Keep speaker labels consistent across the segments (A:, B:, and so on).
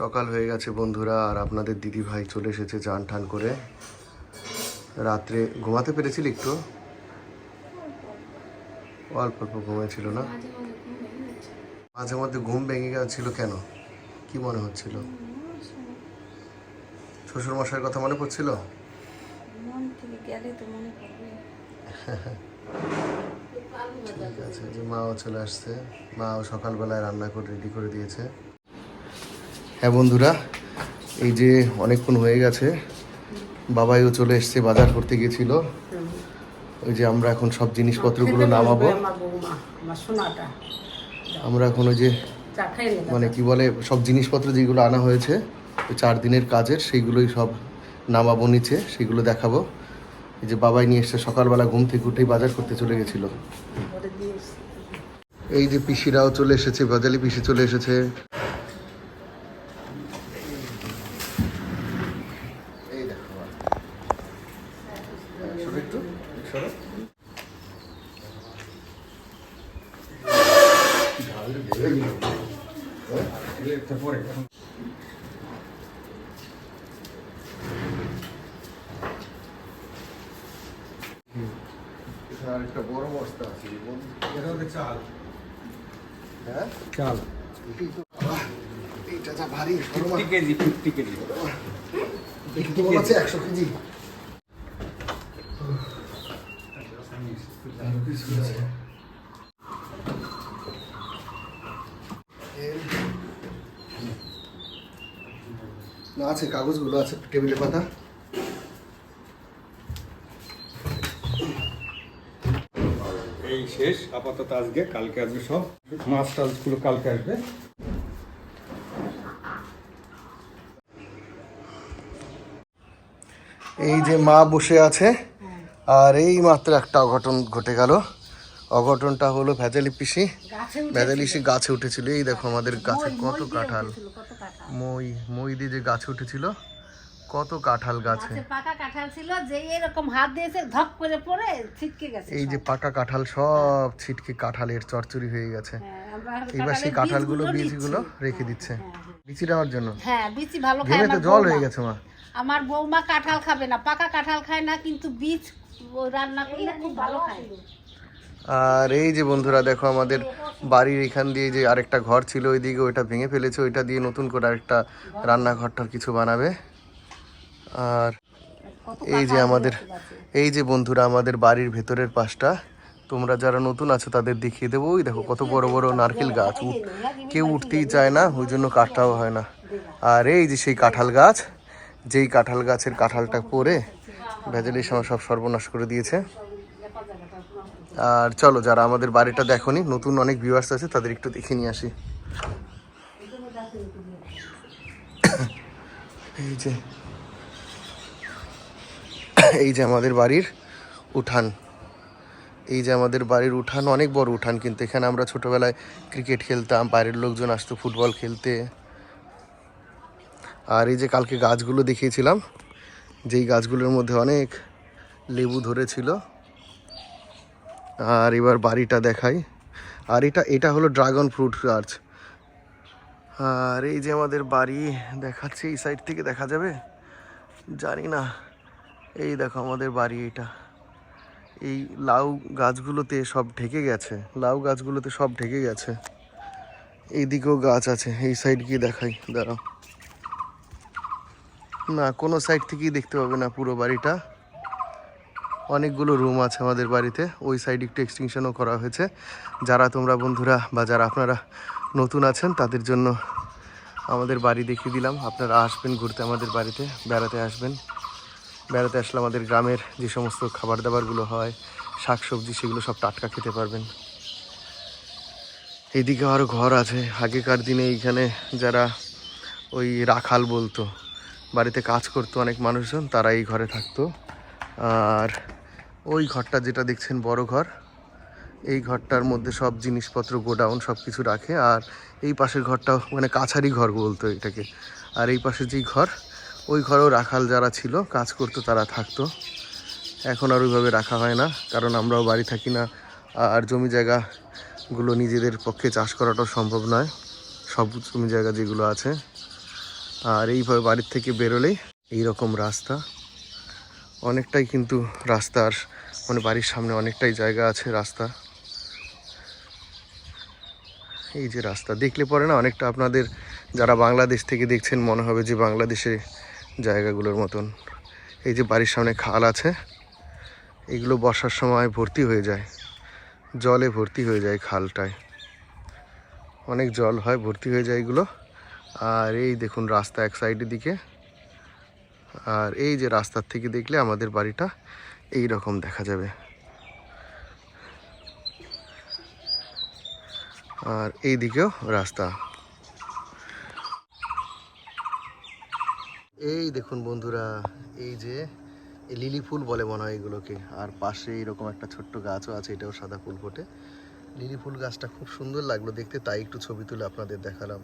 A: সকাল হয়ে গেছে বন্ধুরা আর আপনাদের দিদি ভাই চলে এসেছে চান ঠান করে। রাত্রে ঘুমাতে পেরেছিলি একটু? অল্প অল্প ঘুমিয়েছিল না? মাঝে মধ্যে ঘুম ভেঙে গেছিল কেন? কি মনে হচ্ছিল? শ্বশুর মশাইয়ের কথা মনে পড়ছিল? ঠিক আছে যে মাও চলে আসছে। মাও সকালবেলায় রান্না করে রেডি করে দিয়েছে। হ্যাঁ বন্ধুরা এই যে অনেকক্ষণ হয়ে গেছে বাবাইও চলে এসছে বাজার করতে গেছিল। ওই যে আমরা এখন সব জিনিসপত্রগুলো নামাবো।
B: আমার
A: এখন ওই যে মানে কি বলে সব জিনিসপত্র যেগুলো আনা হয়েছে ওই চার দিনের কাজের সেইগুলোই সব নামাবো নিচে সেগুলো দেখাবো। এই যে বাবাই নিয়ে এসছে সকালবেলা ঘুম থেকে উঠেই বাজার করতে চলে গেছিল। এই যে পিসিরাও চলে এসেছে গজালি পিসি চলে এসেছে এই দেখো মা। সরো একটু, সরো। ঢাল ঢেলে দিল। হ্যাঁ? এখানে আরেকটা বড় বস্তা আছে বন্ধু।
C: চাল।
A: হ্যাঁ?
C: চাল।
A: এইটা যা ভারী।
C: Fifty kg fifty kg.
A: একটু মনে হচ্ছে একশো কেজি। না আছে কাগজগুলো আছে টেবিলে পাতা
C: এই শেষ। আপাতত আজকে কালকে আসবে সব। মাছ টাছগুলো কালকে আসবে।
A: এই যে মা বসে আছে আর এই মাত্র একটা অঘটন ঘটে গেল। অঘটনটা হলো ভেজালি পিসি।
B: গাছে
A: ভেজালি সে গাছে উঠেছিল। এই দেখো আমাদের গাছে কত কাঁঠাল। মই মই দিয়ে যে গাছে উঠেছিল কত কাঁঠাল গাছে?
B: পাকা কাঁঠাল ছিল যে এরকম হাত দিয়েছে ধপ করে পড়ে ছিটকে গেছে
A: এই যে পাকা কাঁঠাল সব ছিটকে কাঁঠালের চরচুরি হয়ে গেছে।
B: হ্যাঁ,
A: এবার সেই কাঁঠালগুলো
B: বীজগুলো
A: রেখে দিচ্ছে।
B: হ্যাঁ, হ্যাঁ।
A: বিচি নেওয়ার জন্য?
B: হ্যাঁ বিচি ভালো খায়।
A: তো জল হয়ে গেছে মা।
B: আমার বৌমা কাঁঠাল খাবে না পাকা কাঁঠাল খায় না কিন্তু বীজ রান্না করলে খুব ভালো খায়।
A: আর এই যে বন্ধুরা দেখো আমাদের বাড়ির এখান দিয়ে যে আরেকটা ঘর ছিল ওইদিকে ওইটা ভেঙে ফেলেছে ওইটা দিয়ে নতুন করে আরেকটা রান্নাঘরটার কিছু বানাবে। আর এই যে আমাদের এই যে বন্ধুরা আমাদের বাড়ির ভেতরের পাশটা তোমরা যারা নতুন আছো তাদের দেখিয়ে দেবো। ওই দেখো কত বড় বড় নারকেল গাছ। কেউ উঠতেই চায় না ওই জন্য কাঠটাও হয় না। আর এই যে সেই কাঁঠাল গাছ যেই কাঁঠাল গাছের কাঁঠালটা পরে ভেজালি সময় সব সর্বনাশ করে দিয়েছে। আর চলো যারা আমাদের বাড়িটা দেখোনি নতুন অনেক ভিউয়ার্স আছে তাদের একটু দেখে নিয়ে আসি। এই যে এই যে আমাদের বাড়ির উঠান। এই যে আমাদের বাড়ির উঠান, অনেক বড় উঠান, কিন্তু এখানে আমরা ছোটবেলায় ক্রিকেট খেলতাম, বাইরের লোকজন আসতো ফুটবল খেলতে। আর এই যে কালকে গাছগুলো দেখিয়েছিলাম, যেই গাছগুলোর মধ্যে অনেক লেবু ধরেছিল। আর এবার বাড়িটা দেখাই। আর এটা এটা হলো ড্রাগন ফ্রুট গাছ। আর এই যে আমাদের বাড়ি দেখাচ্ছে, এই সাইড থেকে দেখা যাবে? জানি না। এই দেখো আমাদের বাড়ি এটা। এই লাউ গাছগুলোতে সব ঢেকে গেছে। লাউ গাছগুলোতে সব ঢেকে গেছে। এইদিকেও গাছ আছে, এই সাইড গিয়ে দেখাই, দাঁড়াও। না, কোনো সাইড থেকেই দেখতে পাবে না পুরো বাড়িটা। অনেকগুলো রুম আছে আমাদের বাড়িতে, ওই সাইড একটু এক্সটিংশনও করা হয়েছে। যারা তোমরা বন্ধুরা বা যারা আপনারা নতুন আছেন, তাদের জন্য আমাদের বাড়ি দেখিয়ে দিলাম। আপনারা আসবেন ঘুরতে আমাদের বাড়িতে, বেড়াতে আসবেন। বেড়াতে আসলে আমাদের গ্রামের যে সমস্ত খাবার দাবারগুলো হয় শাক সবজি সেগুলো সব টাটকা খেতে পারবেন। এইদিকে আরও ঘর আছে। আগেকার দিনে এইখানে যারা ওই রাখাল বলতো, বাড়িতে কাজ করতো অনেক মানুষজন তারা এই ঘরে থাকতো। আর ওই ঘরটা যেটা দেখছেন বড় ঘর, এই ঘরটার মধ্যে সব জিনিসপত্র, গোডাউন সব কিছু রাখে। আর এই পাশের ঘরটা মানে কাছারি ঘর বলতো এটাকে। আর এই পাশে যেই ঘর ওই ঘরেও রাখাল যারা ছিল, কাজ করতো, তারা থাকতো। এখন আর ওইভাবে রাখা হয় না, কারণ আমরাও বাড়ি থাকি না। আর জমি জায়গাগুলো নিজেদের পক্ষে চাষ করাটাও সম্ভব নয়। সব জমি জায়গা যেগুলো আছে। আর এইভাবে বাড়ির থেকে বেরোলেই এই রকম রাস্তা। অনেকটাই কিন্তু রাস্তার মানে বাড়ির সামনে অনেকটাই জায়গা আছে রাস্তা। এই যে রাস্তা, দেখলে পরে না অনেকটা আপনাদের যারা বাংলাদেশ থেকে দেখছেন মনে হবে যে বাংলাদেশে জায়গাগুলোর মতন। এই যে বাড়ির সামনে খাল আছে, এগুলো বর্ষার সময় ভর্তি হয়ে যায়। জলে ভর্তি হয়ে যায় খালটায়। অনেক জল হয়, ভর্তি হয়ে যায় এগুলো। আর এই দেখুন রাস্তা এক সাইডের দিকে। আর এই যে রাস্তার থেকে দেখলে আমাদের বাড়িটা এই রকম দেখা যাবে। আর এই দিকেও রাস্তা। এই দেখুন বন্ধুরা, এই যে লিলি ফুল বলে মনে হয় এগুলোকে। আর পাশে এরকম একটা ছোট্ট গাছও আছে, এটাও সাদা ফুল ফোটে। লিলি ফুল গাছটা খুব সুন্দর লাগল দেখতে, তাই একটু ছবি তুলে আপনাদের দেখালাম।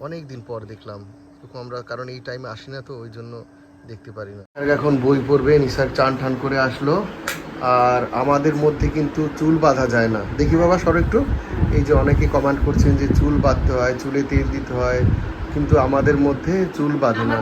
A: অনেক দিন পর দেখলাম, এরকম আমরা, কারণ এই টাইমে আসি না তো, ওই জন্য দেখতে পারি না। এখন বই পড়বে, নিসার চান টান করে আসলো। আর আমাদের মধ্যে কিন্তু চুল বাঁধা যায় না। দেখি বাবা, সর একটু। এই যে অনেকে কমেন্ট করছেন যে চুল বাঁধতে হয়, চুলে তেল দিতে হয় কিন্তু আমাদের মধ্যে চুল বাঁধে না।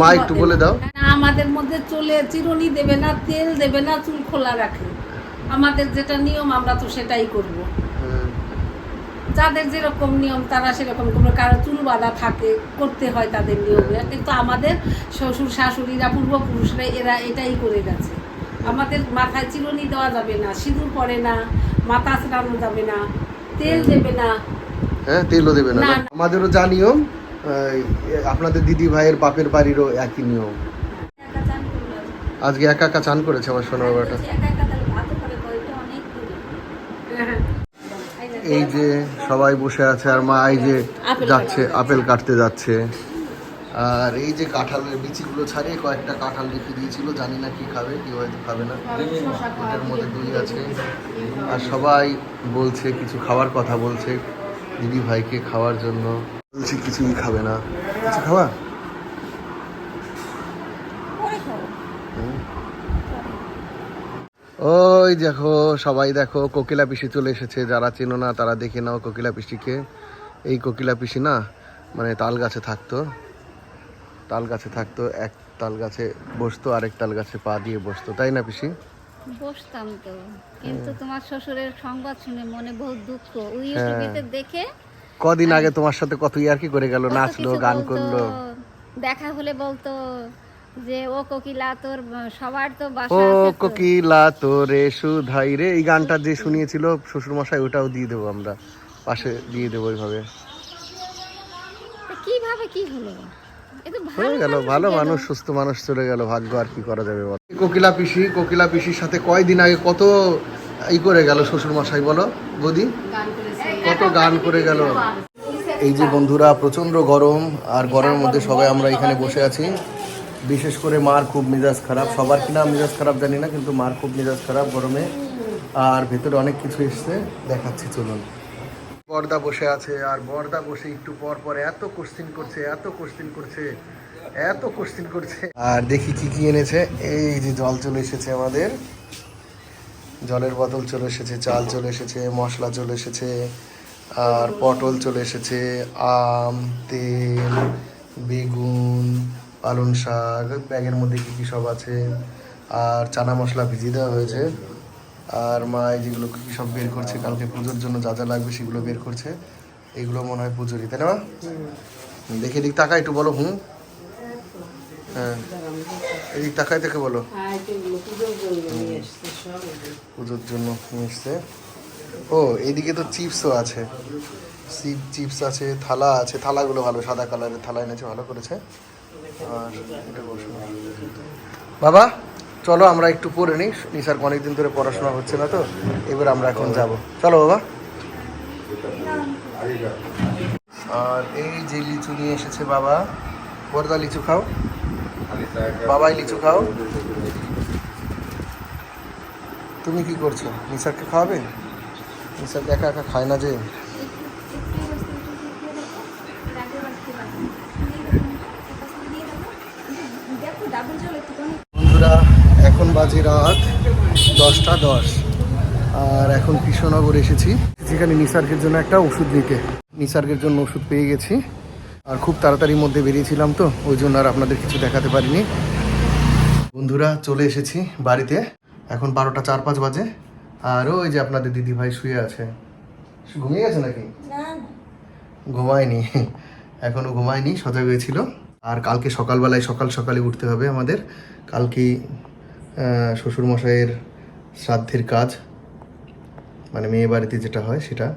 A: মা একটু বলে দাও।
B: আমাদের মধ্যে চলে চিরুনি দেবে না তেল দেবে না চুল খোলা রাখে। আমাদের যেটা নিয়ম আমরা তো সেটাই করব। যাদের যেরকম নিয়ম তারা সেরকম করবে। কারও চুল বাঁধা থাকে করতে হয় তাদের নিয়মে। কিন্তু আমাদের শ্বশুর শাশুড়িরা পূর্বপুরুষরা এরা এটাই করে গেছে। আমাদের মাথায় চিরুনি দেওয়া যাবে না সিঁদুর পরে না মাথা স্নানো যাবে না তেল দেবে না।
A: হ্যাঁ তেলও দেবে না। আমাদেরও যা নিয়ম এই, আপনাদের দিদি ভাইয়ের বাপের বাড়িরও একই নিয়ম। আজকে একা একা চান করেছে আমার সোনার বাবাটা। এই যে সবাই বসে আছে আর মা এই যে যাচ্ছে, আপেল কাটতে যাচ্ছে আর এই যে কাঁঠালের বিচিগুলো ছাড়িয়ে কয়েকটা কাঁঠাল রেখে দিয়েছিল, জানি না কি খাবে, কি হয়তো খাবে না এটার মধ্যে দই আছে আর সবাই বলছে, কিছু খাওয়ার কথা বলছে দিদি ভাইকে খাওয়ার জন্য বলছে কিছুই খাবে না। কিছু খাওয়া ওই দেখো সবাই দেখো কোকিলা পিসি চলে এসেছে। যারা চেনো না তারা দেখে নাও কোকিলা পিসিকে। এই কোকিলা পিসি না মানে তাল গাছে থাকতো। তাল গাছে থাকতো এক তাল গাছে বসতো আরেক তাল গাছে পা দিয়ে বসতো। তাই না পিসি?
D: বসতাম তো। কিন্তু তোমার শ্বশুরের সংবাদ শুনে মনে বহুত দুঃখ। ওই
A: হ্যাঁ।
D: দেখে
A: কদিন আগে তোমার সাথে কত ইয়ার্কি করে গেল নাচলো গান করল?
D: দেখা হলে বলতো যে ও কোকিলা তোর সবার তো বাসা তো।
A: কোকিলা তোরে সুধাই রে। এই গানটা যে শুনিয়েছিল শ্বশুর মশাই ওটাও দিয়ে দেবো আমরা। পাশে দিয়ে দেবো ওইভাবে।
D: কীভাবে কি হলো?
A: হয়ে গেল ভালো মানুষ সুস্থ মানুষ চলে গেল ভাগ্য আর কি করা যাবে কোকিলা পিসি কোকিলা পিসির সাথে কয়দিন আগে কত ই করে গেল শ্বশুর মশাই বলো, বৌদি? কত গান করে গেল। এই যে বন্ধুরা প্রচণ্ড গরম, আর গরমের মধ্যে সবাই আমরা এখানে বসে আছি। বিশেষ করে মার খুব মেজাজ খারাপ। সবার কিনা মেজাজ খারাপ জানি না, কিন্তু মার খুব মেজাজ খারাপ গরমে। আর ভেতরে অনেক কিছু এসছে। দেখাচ্ছি, চলুন। বর্দা বসে আছে, আর বর্দা বসে একটু পর পর এত কোশ্চিন করছে, এত কোশ্চিন করছে, এত কোশ্চিন করছে। আর দেখি কি কি এনেছে। এই যে জল চলে এসেছে আমাদের। জলের বোতল চলে এসেছে চাল চলে এসেছে মশলা চলে এসেছে আর পটল চলে এসেছে আম তেল বেগুন পালং শাক ব্যাগের মধ্যে কী কী সব আছে আর চানা মশলা ভিজিয়ে দেওয়া হয়েছে আর মা এই যেগুলো কী কী সব বের করছে কালকে পুজোর জন্য যা যা লাগবে সেগুলো বের করছে এগুলো মনে হয় পুজোরই তাই না দেখে দিক তাকা একটু বলো হুম? হ্যাঁ। এদিক তাকাই থেকে বলো। পুজোর জন্য নিয়ে ও, এইদিকে তো চিপসও আছে। চিপ চিপস আছে, থালা আছে, থালাগুলো ভালো, সাদা কালারের থালা এনেছে, ভালো করেছে। আর এটা বাবা, চলো আমরা একটু পড়ে নিই। নিসার অনেকদিন ধরে পড়াশোনা হচ্ছে না তো, এবার আমরা এখন যাব। চলো বাবা। আর এই যে লিচু নিয়ে এসেছে বাবা, বর্দা লিচু খাও। বাবাই লিচু খাও। তুমি কি করছ? নিসারকে খাওয়াবে? নিসার একা একা খায় না যে। বন্ধুরা, এখন বাজে রাত দশটা দশ। আর এখন কৃষ্ণনগর এসেছি। যেখানে নিসার্গের জন্য একটা ওষুধ নিতে। নিসার্গের জন্য ওষুধ পেয়ে গেছি। আর খুব তাড়াতাড়ির মধ্যে বেরিয়েছিলাম তো ওই জন্য আর আপনাদের কিছু দেখাতে পারিনি। বন্ধুরা চলে এসেছি বাড়িতে। এখন বারোটা চার পাঁচ বাজে। আর ওই যে আপনাদের দিদি ভাই শুয়ে আছে। ঘুমিয়ে গেছে নাকি? ঘুমায়নি। এখনও ঘুমায়নি সজাগ হয়েছিল। আর কালকে সকালবেলায় সকাল সকালে উঠতে হবে আমাদের। কালকেই শ্বশুরমশাইয়ের শ্রাদ্ধের কাজ। মানে মেয়ে বাড়িতে যেটা হয় সেটা।